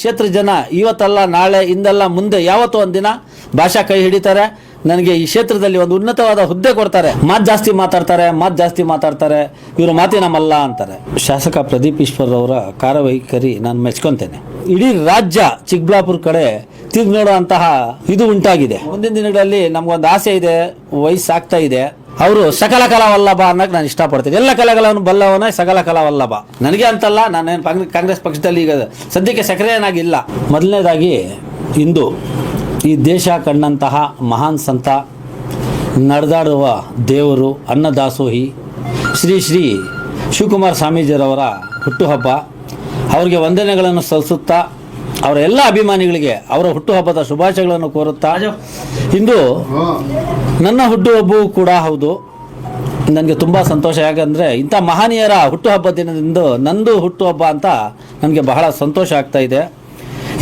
ಕ್ಷೇತ್ರ ಜನ ಇವತ್ತಲ್ಲ, ನಾಳೆ, ಇಂದಲ್ಲ, ಮುಂದೆ, ಯಾವತ್ತೋ ಒಂದಿನ ಭಾಷಾ ಕೈ ಹಿಡಿತಾರೆ. ನನಗೆ ಈ ಕ್ಷೇತ್ರದಲ್ಲಿ ಒಂದು ಉನ್ನತವಾದ ಹುದ್ದೆ ಕೊಡ್ತಾರೆ. ಮಾತು ಜಾಸ್ತಿ ಮಾತಾಡ್ತಾರೆ, ಮಾತು ಜಾಸ್ತಿ ಮಾತಾಡ್ತಾರೆ. ಇವರು ಮಾತಿನ ಮಲ್ಲ ಅಂತಾರೆ. ಶಾಸಕ ಪ್ರದೀಪ್ ಈಶ್ವರ್ ಅವರ ಕಾರ್ಯವೈಖರಿ ನಾನು ಮೆಚ್ಕೊತೇನೆ. ಇಡೀ ರಾಜ್ಯ ಚಿಕ್ಕಬಳ್ಳಾಪುರ ಕಡೆ ತಿರುಗಿ ನೋಡುವಂತಹ ಇದು ಉಂಟಾಗಿದೆ. ಮುಂದಿನ ದಿನಗಳಲ್ಲಿ ನಮ್ಗೊಂದು ಆಸೆ ಇದೆ, ವಯಸ್ಸಾಗ್ತಾ ಇದೆ. ಅವರು ಸಕಲ ಕಲಾವಲ್ಲಭ ಅನ್ನಕ್ಕೆ ನಾನು ಇಷ್ಟಪಡ್ತೀನಿ. ಎಲ್ಲ ಕಲೆಗಳನ್ನು ಬಲ್ಲವನ ಸಕಲ ಕಲಾವಲ್ಲಭ ನನಗೆ ಅಂತಲ್ಲ, ನಾನೇನು ಕಾಂಗ್ರೆಸ್ ಪಕ್ಷದಲ್ಲಿ ಈಗ ಸದ್ಯಕ್ಕೆ ಸಕ್ರಿಯನಾಗಿಲ್ಲ. ಮೊದಲನೇದಾಗಿ ಇಂದು ಈ ದೇಶ ಕಂಡಂತಹ ಮಹಾನ್ ಸಂತ, ನಡೆದಾಡುವ ದೇವರು ಅನ್ನದಾಸೋಹಿ ಶ್ರೀ ಶ್ರೀ ಶಿವಕುಮಾರ ಸ್ವಾಮೀಜಿರವರ ಹುಟ್ಟುಹಬ್ಬ. ಅವರಿಗೆ ವಂದನೆಗಳನ್ನು ಸಲ್ಲಿಸುತ್ತಾ ಅವರ ಎಲ್ಲ ಅಭಿಮಾನಿಗಳಿಗೆ ಅವರ ಹುಟ್ಟುಹಬ್ಬದ ಶುಭಾಶಯಗಳನ್ನು ಕೋರುತ್ತಾ ಇಂದು ನನ್ನ ಹುಟ್ಟುಹಬ್ಬವೂ ಕೂಡ ಹೌದು. ನನಗೆ ತುಂಬ ಸಂತೋಷ. ಯಾಕಂದರೆ ಇಂಥ ಮಹನೀಯರ ಹುಟ್ಟುಹಬ್ಬ ದಿನದಿಂದ ನಂದು ಹುಟ್ಟುಹಬ್ಬ ಅಂತ ನನಗೆ ಬಹಳ ಸಂತೋಷ ಆಗ್ತಾ ಇದೆ.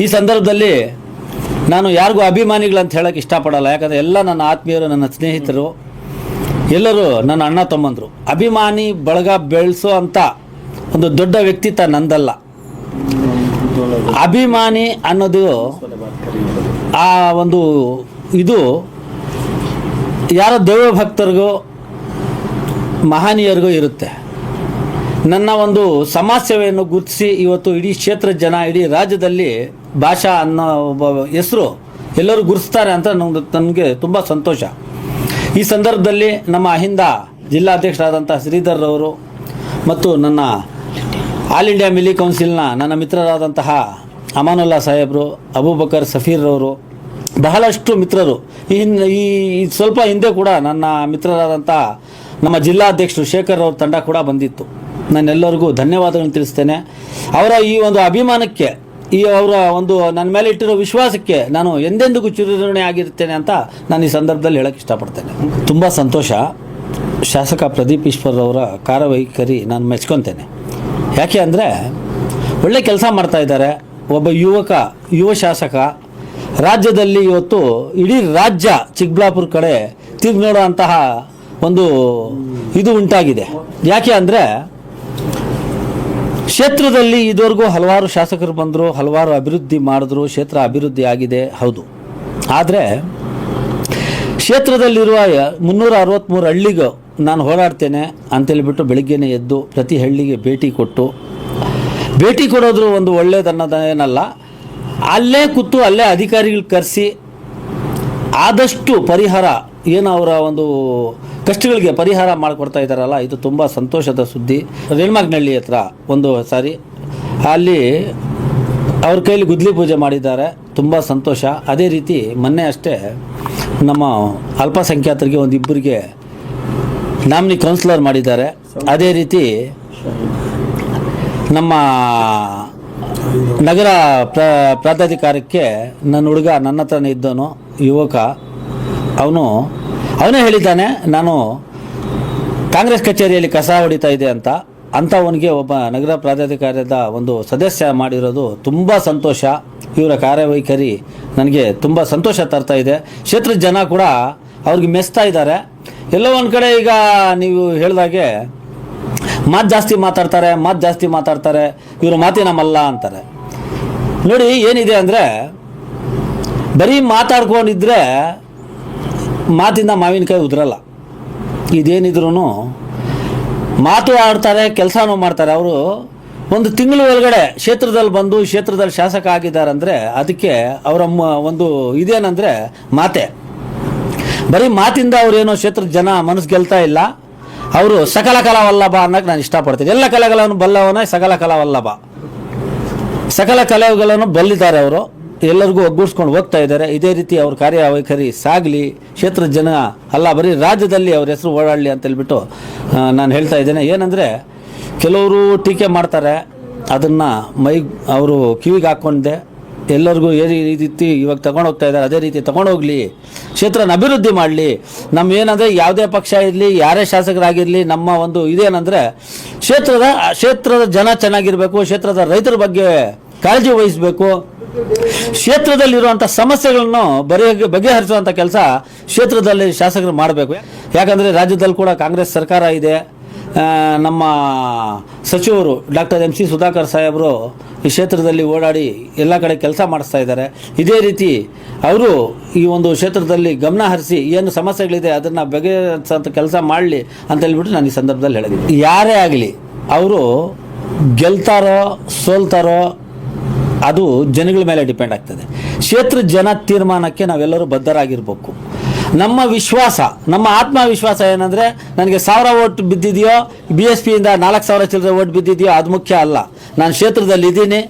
ಈ ಸಂದರ್ಭದಲ್ಲಿ ನಾನು ಯಾರಿಗೂ ಅಭಿಮಾನಿಗಳಂತ ಹೇಳೋಕ್ಕೆ ಇಷ್ಟಪಡಲ್ಲ. ಯಾಕಂದರೆ ಎಲ್ಲ ನನ್ನ ಆತ್ಮೀಯರು ನನ್ನ ಸ್ನೇಹಿತರು ಎಲ್ಲರೂ ನನ್ನ ಅಣ್ಣ ತಮ್ಮಂದರು. ಅಭಿಮಾನಿ ಬಳಗ ಬೆಳೆಸೋ ಅಂತ ಒಂದು ದೊಡ್ಡ ವ್ಯಕ್ತಿತ್ವ ನಂದಲ್ಲ. ಅಭಿಮಾನಿ ಅನ್ನೋದು ಆ ಒಂದು ಇದು ಯಾರೋ ದೈವ ಭಕ್ತರಿಗೂ ಮಹನೀಯರಿಗೂ ಇರುತ್ತೆ. ನನ್ನ ಒಂದು ಸಮಾಜ ಸೇವೆಯನ್ನು ಗುರುತಿಸಿ ಇವತ್ತು ಇಡೀ ಕ್ಷೇತ್ರ ಜನ, ಇಡೀ ರಾಜ್ಯದಲ್ಲಿ ಭಾಷಾ ಅನ್ನೋ ಒಬ್ಬ ಹೆಸರು ಎಲ್ಲರೂ ಗುರುತಿಸ್ತಾರೆ ಅಂತ ನಮ್ಗೆ ನನಗೆ ತುಂಬ ಸಂತೋಷ. ಈ ಸಂದರ್ಭದಲ್ಲಿ ನಮ್ಮ ಅಹಿಂದ ಜಿಲ್ಲಾಧ್ಯಕ್ಷರಾದಂಥ ಶ್ರೀಧರ್ ಅವರು ಮತ್ತು ನನ್ನ ಆಲ್ ಇಂಡಿಯಾ ಮಿಲಿ ಕೌನ್ಸಿಲ್ನ ನನ್ನ ಮಿತ್ರರಾದಂತಹ ಅಮಾನುಲ್ಲಾ ಸಾಹೇಬರು, ಅಬೂಬಕರ್ ಸಫೀರ್ ಅವರು ಬಹಳಷ್ಟು ಮಿತ್ರರು. ಈ ಹಿಂದೆ ಈ ಸ್ವಲ್ಪ ಹಿಂದೆ ಕೂಡ ನನ್ನ ಮಿತ್ರರಾದಂಥ ನಮ್ಮ ಜಿಲ್ಲಾಧ್ಯಕ್ಷರು ಶೇಖರ್ ಅವ್ರ ತಂಡ ಕೂಡ ಬಂದಿತ್ತು. ನಾನೆಲ್ಲರಿಗೂ ಧನ್ಯವಾದಗಳನ್ನು ತಿಳಿಸ್ತೇನೆ. ಅವರ ಈ ಒಂದು ಅಭಿಮಾನಕ್ಕೆ, ಈ ಅವರ ಒಂದು ನನ್ನ ಮೇಲೆ ಇಟ್ಟಿರೋ ವಿಶ್ವಾಸಕ್ಕೆ ನಾನು ಎಂದೆಂದಿಗೂ ಚುರುಣೆ ಆಗಿರ್ತೇನೆ ಅಂತ ನಾನು ಈ ಸಂದರ್ಭದಲ್ಲಿ ಹೇಳಕ್ಕೆ ಇಷ್ಟಪಡ್ತೇನೆ. ತುಂಬ ಸಂತೋಷ. ಶಾಸಕ ಪ್ರದೀಪ್ ಈಶ್ವರ್ ಅವರ ಕಾರ್ಯವೈಖರಿ ನಾನು ಮೆಚ್ಕೊತೇನೆ. ಯಾಕೆ ಅಂದರೆ ಒಳ್ಳೆ ಕೆಲಸ ಮಾಡ್ತಾ ಇದ್ದಾರೆ. ಒಬ್ಬ ಯುವಕ, ಯುವ ಶಾಸಕ. ರಾಜ್ಯದಲ್ಲಿ ಇವತ್ತು ಇಡೀ ರಾಜ್ಯ ಚಿಕ್ಕಬಳ್ಳಾಪುರ ಕಡೆ ತಿರುಗಿ ನೋಡುವಂತಹ ಒಂದು ಇದು ಉಂಟಾಗಿದೆ. ಯಾಕೆ ಅಂದರೆ ಕ್ಷೇತ್ರದಲ್ಲಿ ಇದುವರೆಗೂ ಹಲವಾರು ಶಾಸಕರು ಬಂದರು, ಹಲವಾರು ಅಭಿವೃದ್ಧಿ ಮಾಡಿದ್ರು, ಕ್ಷೇತ್ರ ಅಭಿವೃದ್ಧಿ ಆಗಿದೆ, ಹೌದು. ಆದರೆ ಕ್ಷೇತ್ರದಲ್ಲಿರುವ ಮುನ್ನೂರ ಅರವತ್ತ್ಮೂರು ಹಳ್ಳಿಗೂ ನಾನು ಹೋರಾಡ್ತೇನೆ ಅಂತೇಳಿಬಿಟ್ಟು ಬೆಳಿಗ್ಗೆನೇ ಎದ್ದು ಪ್ರತಿ ಹಳ್ಳಿಗೆ ಭೇಟಿ ಕೊಟ್ಟು, ಭೇಟಿ ಕೊಡೋದ್ರೂ ಒಂದು ಒಳ್ಳೇದನ್ನೋದೇನಲ್ಲ, ಅಲ್ಲೇ ಕೂತು ಅಲ್ಲೇ ಅಧಿಕಾರಿಗಳು ಕರೆಸಿ ಆದಷ್ಟು ಪರಿಹಾರ, ಏನು ಅವರ ಒಂದು ಕಷ್ಟಗಳಿಗೆ ಪರಿಹಾರ ಮಾಡಿಕೊಡ್ತಾ ಇದ್ದಾರಲ್ಲ, ಇದು ತುಂಬ ಸಂತೋಷದ ಸುದ್ದಿ. ರೇಣ್ಮಾಗ್ನಹಳ್ಳಿ ಹತ್ರ ಒಂದು ಸಾರಿ, ಅಲ್ಲಿ ಅವ್ರ ಕೈಲಿ ಗುದ್ಲಿ ಪೂಜೆ ಮಾಡಿದ್ದಾರೆ, ತುಂಬ ಸಂತೋಷ. ಅದೇ ರೀತಿ ಮೊನ್ನೆ ಅಷ್ಟೇ ನಮ್ಮ ಅಲ್ಪಸಂಖ್ಯಾತರಿಗೆ ಒಂದು ಇಬ್ಬರಿಗೆ ನಾಮಿನಿ ಕೌನ್ಸಿಲರ್ ಮಾಡಿದ್ದಾರೆ. ಅದೇ ರೀತಿ ನಮ್ಮ ನಗರ ಪ್ರ, ಪ್ರಾಧಿಕಾರಕ್ಕೆ ನನ್ನ ಹುಡುಗ ನನ್ನ ಹತ್ರನೇ ಇದ್ದವನು, ಯುವಕ. ಅವನು, ಅವನೇ ಹೇಳಿದ್ದಾನೆ, ನಾನು ಕಾಂಗ್ರೆಸ್ ಕಚೇರಿಯಲ್ಲಿ ಕಸ ಹೊಡಿತಾ ಇದೆ ಅಂತ. ಅಂಥವನಿಗೆ ಒಬ್ಬ ನಗರ ಪ್ರಾಧಿಕಾರದ ಒಂದು ಸದಸ್ಯ ಮಾಡಿರೋದು ತುಂಬ ಸಂತೋಷ. ಇವರ ಕಾರ್ಯವೈಖರಿ ನನಗೆ ತುಂಬ ಸಂತೋಷ ತರ್ತಾ ಇದೆ. ಕ್ಷೇತ್ರದ ಜನ ಕೂಡ ಅವ್ರಿಗೆ ಮೆಚ್ತಾ ಇದ್ದಾರೆ. ಎಲ್ಲೋ ಒಂದು ಕಡೆ ಈಗ ನೀವು ಹೇಳಿದಾಗೆ ಮಾತು ಜಾಸ್ತಿ ಮಾತಾಡ್ತಾರೆ, ಮಾತು ಜಾಸ್ತಿ ಮಾತಾಡ್ತಾರೆ, ಇವರು ಮಾತೇ ನಮ್ಮಲ್ಲ ಅಂತಾರೆ. ನೋಡಿ ಏನಿದೆ ಅಂದರೆ ಬರೀ ಮಾತಾಡ್ಕೊಂಡಿದ್ರೆ ಮಾತಿಂದ ಮಾವಿನಕಾಯಿ ಉದುರಲ್ಲ. ಇದೇನಿದ್ರು ಮಾತು ಆಡ್ತಾರೆ, ಕೆಲಸನೂ ಮಾಡ್ತಾರೆ. ಅವರು ಒಂದು ತಿಂಗಳು ಒಳಗಡೆ ಕ್ಷೇತ್ರದಲ್ಲಿ ಬಂದು ಕ್ಷೇತ್ರದಲ್ಲಿ ಶಾಸಕ ಆಗಿದ್ದಾರೆ ಅಂದರೆ ಅದಕ್ಕೆ ಅವರ ಒಂದು ಇದೇನಂದರೆ ಮಾತೆ. ಬರೀ ಮಾತಿಂದ ಅವ್ರೇನೋ ಕ್ಷೇತ್ರದ ಜನ ಮನಸ್ಸು ಗೆಲ್ತಾ ಇಲ್ಲ, ಅವರು ಸಕಲ ಕಲಾವಲ್ಲಭ ಅನ್ನಕ್ಕೆ ನಾನು ಇಷ್ಟಪಡ್ತೀನಿ. ಎಲ್ಲ ಕಲೆಗಳನ್ನು ಬಲ್ಲವನ ಸಕಲ ಕಲಾವಲ್ಲಭ. ಸಕಲ ಕಲೆಗಳನ್ನು ಬಲ್ಲಿದ್ದಾರೆ ಅವರು. ಎಲ್ಲರಿಗೂ ಒಗ್ಗೂಡಿಸ್ಕೊಂಡು ಹೋಗ್ತಾ ಇದ್ದಾರೆ. ಇದೇ ರೀತಿ ಅವ್ರ ಕಾರ್ಯವೈಖರಿ ಸಾಗಲಿ ಕ್ಷೇತ್ರದ ಜನ ಅಲ್ಲ, ಬರೀ ರಾಜ್ಯದಲ್ಲಿ ಅವ್ರ ಹೆಸರು ಓಡಾಡಲಿ ಅಂತ ಹೇಳ್ಬಿಟ್ಟು ನಾನು ಹೇಳ್ತಾ ಇದ್ದೇನೆ. ಏನಂದರೆ, ಕೆಲವರು ಟೀಕೆ ಮಾಡ್ತಾರೆ. ಅದನ್ನು ಮೈ, ಅವರು ಕಿವಿಗೆ ಹಾಕ್ಕೊಂಡೆ ಎಲ್ಲರಿಗೂ ಏ ರೀತಿ ಇವಾಗ ತಗೊಂಡು ಹೋಗ್ತಾ ಇದ್ದಾರೆ, ಅದೇ ರೀತಿ ತಗೊಂಡೋಗ್ಲಿ ಕ್ಷೇತ್ರನ ಅಭಿವೃದ್ಧಿ ಮಾಡಲಿ. ನಮ್ಮ ಏನಂದರೆ ಯಾವುದೇ ಪಕ್ಷ ಇರಲಿ, ಯಾರೇ ಶಾಸಕರಾಗಿರಲಿ, ನಮ್ಮ ಒಂದು ಇದೇನಂದರೆ ಕ್ಷೇತ್ರದ ಕ್ಷೇತ್ರದ ಜನ ಚೆನ್ನಾಗಿರಬೇಕು, ಕ್ಷೇತ್ರದ ರೈತರ ಬಗ್ಗೆ ಕಾಳಜಿ ವಹಿಸಬೇಕು. ಕ್ಷೇತ್ರದಲ್ಲಿರುವಂಥ ಸಮಸ್ಯೆಗಳನ್ನು ಬರೆಯ ಬಗೆಹರಿಸುವಂಥ ಕೆಲಸ ಕ್ಷೇತ್ರದಲ್ಲಿ ಶಾಸಕರು ಮಾಡಬೇಕು. ಯಾಕಂದರೆ ರಾಜ್ಯದಲ್ಲಿ ಕೂಡ ಕಾಂಗ್ರೆಸ್ ಸರ್ಕಾರ ಇದೆ. ನಮ್ಮ ಸಚಿವರು ಡಾಕ್ಟರ್ ಎಂ ಸಿ ಸುಧಾಕರ್ ಸಾಹೇಬರು ಈ ಕ್ಷೇತ್ರದಲ್ಲಿ ಓಡಾಡಿ ಎಲ್ಲ ಕಡೆ ಕೆಲಸ ಮಾಡಿಸ್ತಾ ಇದ್ದಾರೆ. ಇದೇ ರೀತಿ ಅವರು ಈ ಒಂದು ಕ್ಷೇತ್ರದಲ್ಲಿ ಗಮನ ಹರಿಸಿ ಏನು ಸಮಸ್ಯೆಗಳಿದೆ ಅದನ್ನು ಬಗೆಹರಿಸೋಂಥ ಕೆಲಸ ಮಾಡಲಿ ಅಂತ ಹೇಳ್ಬಿಟ್ಟು ನಾನು ಈ ಸಂದರ್ಭದಲ್ಲಿ ಹೇಳಿದ್ದೀನಿ. ಯಾರೇ ಆಗಲಿ ಅವರು ಗೆಲ್ತಾರೋ ಸೋಲ್ತಾರೋ ಅದು ಜನಗಳ ಮೇಲೆ ಡಿಪೆಂಡ್ ಆಗ್ತದೆ. ಕ್ಷೇತ್ರ ಜನ ತೀರ್ಮಾನಕ್ಕೆ ನಾವೆಲ್ಲರೂ ಬದ್ಧರಾಗಿರ್ಬೇಕು. ನಮ್ಮ ವಿಶ್ವಾಸ, ನಮ್ಮ ಆತ್ಮವಿಶ್ವಾಸ ಏನಂದರೆ ನನಗೆ ಸಾವಿರ ಓಟ್ ಬಿದ್ದಿದೆಯೋ ಬಿ ಎಸ್ ಪಿಯಿಂದ ನಾಲ್ಕು ಸಾವಿರ ಚಿಲ್ಲರೆ ಓಟ್ ಬಿದ್ದಿದೆಯೋ ಅದು ಮುಖ್ಯ ಅಲ್ಲ. ನಾನು ಕ್ಷೇತ್ರದಲ್ಲಿ ಇದ್ದೀನಿ,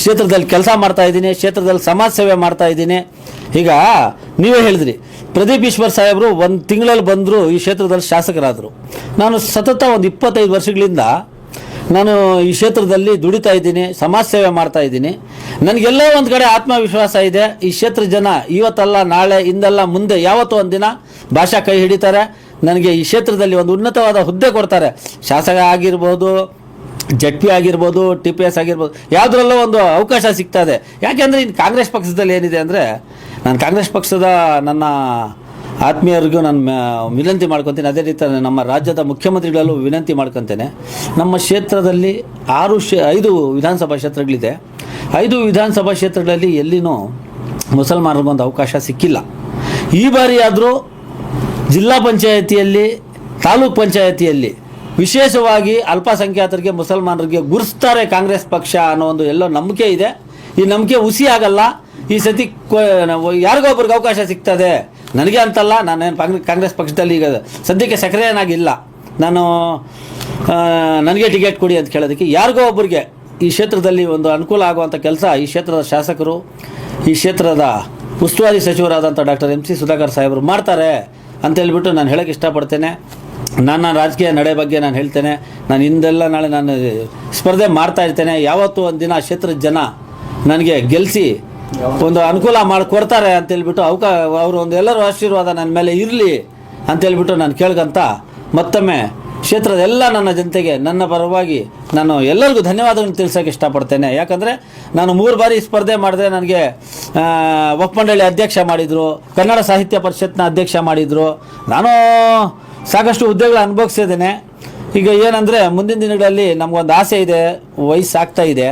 ಕ್ಷೇತ್ರದಲ್ಲಿ ಕೆಲಸ ಮಾಡ್ತಾ ಇದ್ದೀನಿ, ಕ್ಷೇತ್ರದಲ್ಲಿ ಸಮಾಜ ಸೇವೆ ಮಾಡ್ತಾ ಇದ್ದೀನಿ. ಈಗ ನೀವೇ ಹೇಳಿದ್ರಿ, ಪ್ರದೀಪ್ ಈಶ್ವರ್ ಸಾಹೇಬರು ಒಂದು ತಿಂಗಳಲ್ಲಿ ಬಂದರು ಈ ಕ್ಷೇತ್ರದಲ್ಲಿ ಶಾಸಕರಾದರು. ನಾನು ಸತತ ಒಂದು ಇಪ್ಪತ್ತೈದು ವರ್ಷಗಳಿಂದ ನಾನು ಈ ಕ್ಷೇತ್ರದಲ್ಲಿ ದುಡಿತಾ ಇದ್ದೀನಿ, ಸಮಾಜ ಸೇವೆ ಮಾಡ್ತಾ ಇದ್ದೀನಿ. ನನಗೆಲ್ಲೋ ಒಂದು ಕಡೆ ಆತ್ಮವಿಶ್ವಾಸ ಇದೆ. ಈ ಕ್ಷೇತ್ರ ಜನ ಇವತ್ತಲ್ಲ, ನಾಳೆ, ಇಂದಲ್ಲ, ಮುಂದೆ, ಯಾವತ್ತೋ ಒಂದು ದಿನ ಭಾಷಾ ಕೈ ಹಿಡಿತಾರೆ. ನನಗೆ ಈ ಕ್ಷೇತ್ರದಲ್ಲಿ ಒಂದು ಉನ್ನತವಾದ ಹುದ್ದೆ ಕೊಡ್ತಾರೆ. ಶಾಸಕ ಆಗಿರ್ಬೋದು ಜಡ್ ಪಿ ಆಗಿರ್ಬೋದು, ಟಿ ಪಿ ಎಸ್ ಆಗಿರ್ಬೋದು, ಯಾವುದ್ರಲ್ಲೋ ಒಂದು ಅವಕಾಶ ಸಿಗ್ತಾ ಇದೆ. ಯಾಕೆಂದರೆ ಇನ್ನು ಕಾಂಗ್ರೆಸ್ ಪಕ್ಷದಲ್ಲಿ ಏನಿದೆ ಅಂದರೆ, ನಾನು ಕಾಂಗ್ರೆಸ್ ಪಕ್ಷದ ನನ್ನ ಆತ್ಮೀಯರಿಗೂ ನಾನು ವಿನಂತಿ ಮಾಡ್ಕೊತೀನಿ. ಅದೇ ರೀತಿ ನಮ್ಮ ರಾಜ್ಯದ ಮುಖ್ಯಮಂತ್ರಿಗಳಲ್ಲೂ ವಿನಂತಿ ಮಾಡ್ಕೊತೇನೆ. ನಮ್ಮ ಕ್ಷೇತ್ರದಲ್ಲಿ ಆರು ಶೇ ಐದು ವಿಧಾನಸಭಾ ಕ್ಷೇತ್ರಗಳಿದೆ. ಐದು ವಿಧಾನಸಭಾ ಕ್ಷೇತ್ರಗಳಲ್ಲಿ ಎಲ್ಲಿನೂ ಮುಸಲ್ಮಾನರಿಗೊಂದು ಅವಕಾಶ ಸಿಕ್ಕಿಲ್ಲ. ಈ ಬಾರಿ ಆದರೂ ಜಿಲ್ಲಾ ಪಂಚಾಯತಿಯಲ್ಲಿ, ತಾಲೂಕ್ ಪಂಚಾಯತಿಯಲ್ಲಿ ವಿಶೇಷವಾಗಿ ಅಲ್ಪಸಂಖ್ಯಾತರಿಗೆ ಮುಸಲ್ಮಾನರಿಗೆ ಗುರುಸ್ತಾರೆ ಕಾಂಗ್ರೆಸ್ ಪಕ್ಷ ಅನ್ನೋ ಒಂದು ಎಲ್ಲೋ ನಂಬಿಕೆ ಇದೆ. ಈ ನಂಬಿಕೆ ಹುಸಿ ಆಗಲ್ಲ. ಈ ಸತಿ ಕೊ- ನಾವು ಯಾರಿಗೋ ಒಬ್ರಿಗೆ ಅವಕಾಶ ಸಿಗ್ತದೆ. ನನಗೆ ಅಂತಲ್ಲ, ನಾನೇನು ಕಾಂಗ್ರೆಸ್ ಪಕ್ಷದಲ್ಲಿ ಈಗ ಸದ್ಯಕ್ಕೆ ಸಕ್ರಿಯನಾಗಿಲ್ಲ. ನಾನು ನನಗೆ ಟಿಕೆಟ್ ಕೊಡಿ ಅಂತ ಕೇಳೋದಕ್ಕೆ ಯಾರಿಗೋ ಒಬ್ಬರಿಗೆ ಈ ಕ್ಷೇತ್ರದಲ್ಲಿ ಒಂದು ಅನುಕೂಲ ಆಗುವಂಥ ಕೆಲಸ ಈ ಕ್ಷೇತ್ರದ ಶಾಸಕರು, ಈ ಕ್ಷೇತ್ರದ ಉಸ್ತುವಾರಿ ಸಚಿವರಾದಂಥ ಡಾಕ್ಟರ್ ಎಂ ಸಿ ಸುಧಾಕರ್ ಸಾಹೇಬರು ಮಾಡ್ತಾರೆ ಅಂತ ಹೇಳ್ಬಿಟ್ಟು ನಾನು ಹೇಳೋಕ್ಕೆ ಇಷ್ಟಪಡ್ತೇನೆ. ನನ್ನ ರಾಜಕೀಯ ನಡೆ ಬಗ್ಗೆ ನಾನು ಹೇಳ್ತೇನೆ. ನಾನು ಹಿಂದೆಲ್ಲ ನಾಳೆ ನಾನು ಸ್ಪರ್ಧೆ ಮಾಡ್ತಾ ಇರ್ತೇನೆ. ಯಾವತ್ತೂ ಒಂದು ದಿನ ಕ್ಷೇತ್ರದ ಜನ ನನಗೆ ಗೆಲ್ಲಿಸಿ ಒಂದು ಅನುಕೂಲ ಮಾಡಿಕೊಡ್ತಾರೆ ಅಂತ ಹೇಳಿಬಿಟ್ಟು ಅವಕ ಅವರು ಒಂದು ಎಲ್ಲರೂ ಆಶೀರ್ವಾದ ನನ್ನ ಮೇಲೆ ಇರಲಿ ಅಂತ ಹೇಳ್ಬಿಟ್ಟು ನಾನು ಕೇಳ್ಕಂತ ಮತ್ತೊಮ್ಮೆ ಕ್ಷೇತ್ರದ ಎಲ್ಲ ನನ್ನ ಜನತೆಗೆ, ನನ್ನ ಪರವಾಗಿ ನಾನು ಎಲ್ಲರಿಗೂ ಧನ್ಯವಾದಗಳನ್ನು ತಿಳಿಸೋಕೆ ಇಷ್ಟಪಡ್ತೇನೆ. ಯಾಕಂದರೆ ನಾನು ಮೂರು ಬಾರಿ ಸ್ಪರ್ಧೆ ಮಾಡಿದ್ರೆ ನನಗೆ ಒಪ್ಪಂಡಳ್ಳಿ ಅಧ್ಯಕ್ಷ ಮಾಡಿದರು, ಕನ್ನಡ ಸಾಹಿತ್ಯ ಪರಿಷತ್ನ ಅಧ್ಯಕ್ಷ ಮಾಡಿದರು. ನಾನು ಸಾಕಷ್ಟು ಹುದ್ದೆಗಳು ಅನುಭವಿಸಿದ್ದೇನೆ. ಈಗ ಏನಂದರೆ ಮುಂದಿನ ದಿನಗಳಲ್ಲಿ ನಮಗೊಂದು ಆಸೆ ಇದೆ, ವಯಸ್ಸಾಗ್ತಾ ಇದೆ.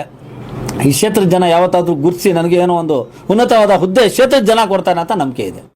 ಈ ಕ್ಷೇತ್ರದ ಜನ ಯಾವತ್ತಾದರೂ ಗುರುತಿಸಿ ನನಗೆ ಏನೋ ಒಂದು ಉನ್ನತವಾದ ಹುದ್ದೆ ಕ್ಷೇತ್ರದ ಜನ ಕೊಡ್ತಾನೆ ಅಂತ ನಂಬಿಕೆ ಇದೆ.